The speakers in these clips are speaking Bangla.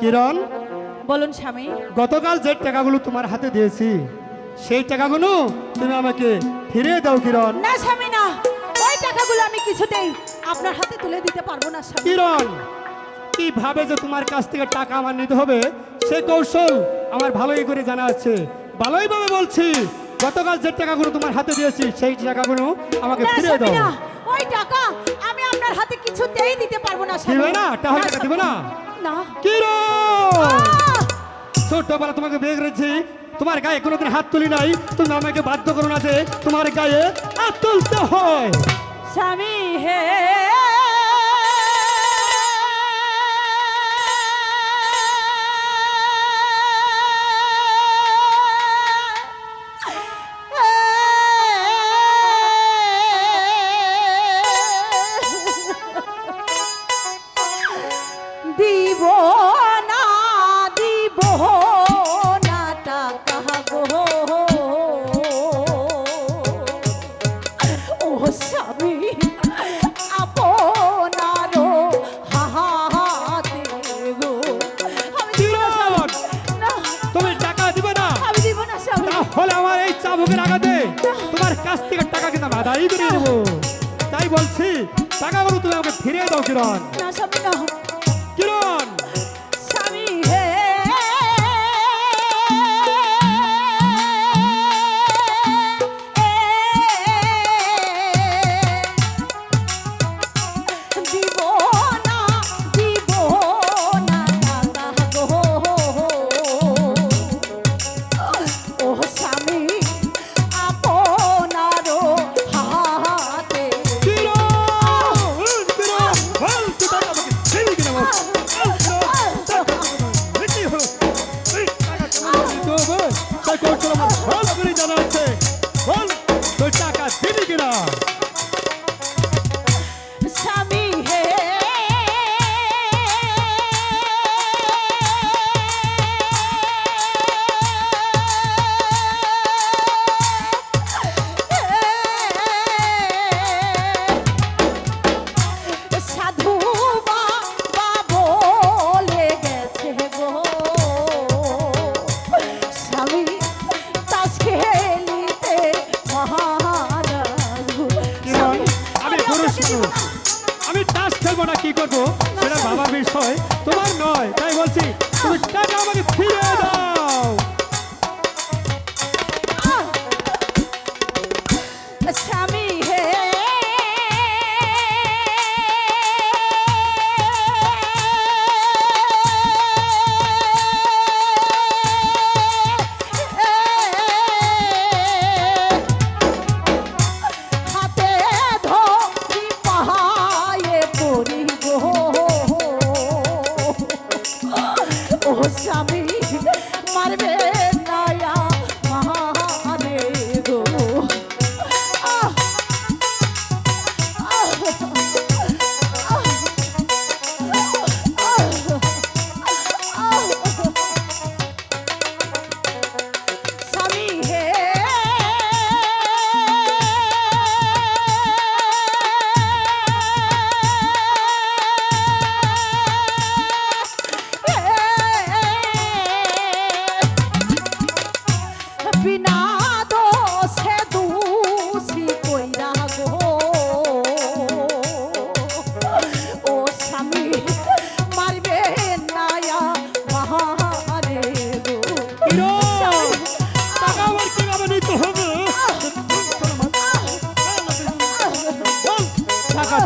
কিরণ? বলুন স্বামী। গতকাল যে টাকাগুলো তোমার হাতে দিয়েছি সেই টাকাগুলো তুমি আমাকে ফিরিয়ে দাও কিরণ। না স্বামী না। ওই টাকাগুলো আমি কিছুতেই আপনার হাতে তুলে দিতে পারব না স্বামী। কিরণ কীভাবে যে তোমার কাছ থেকে টাকা আমার নিতে হবে সে কৌশল আমার ভালোই করে জানা আছে। ভালোই ভাবে বলছি গতকাল যে টাকাগুলো তোমার হাতে দিয়েছি সেই টাকাগুলো আমাকে না ফিরিয়ে স্বামী দাও। না। ওই টাকা আমি আপনার হাতে কিছুতেই দিতে পারব না স্বামী। দিবে না টাকা দিবে না? না। আহ! ছোটবেলা তোমাকে বিয়ে করেছি। তোমার গায়ে কোনোদিন হাত তুলি নাই। তুমি আমাকে বাধ্য করো না যে তোমার গায়ে হাত তুলতে হয়। স্বামী হে থেকে টাকা কিন্তু আমি আদায় করে দেবো তাই বলছি টাকাগুলো তুমি আমাকে ফিরিয়ে দাও কিরণ। না। কি করব?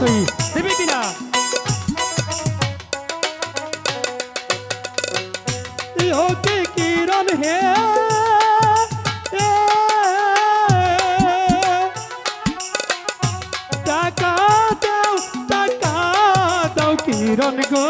তুই দিবি কিনা? ইহতে কিরণ হে? টাকা দাও টাকা দাও কিরণ গো।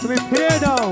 তুমি ফিরে দাও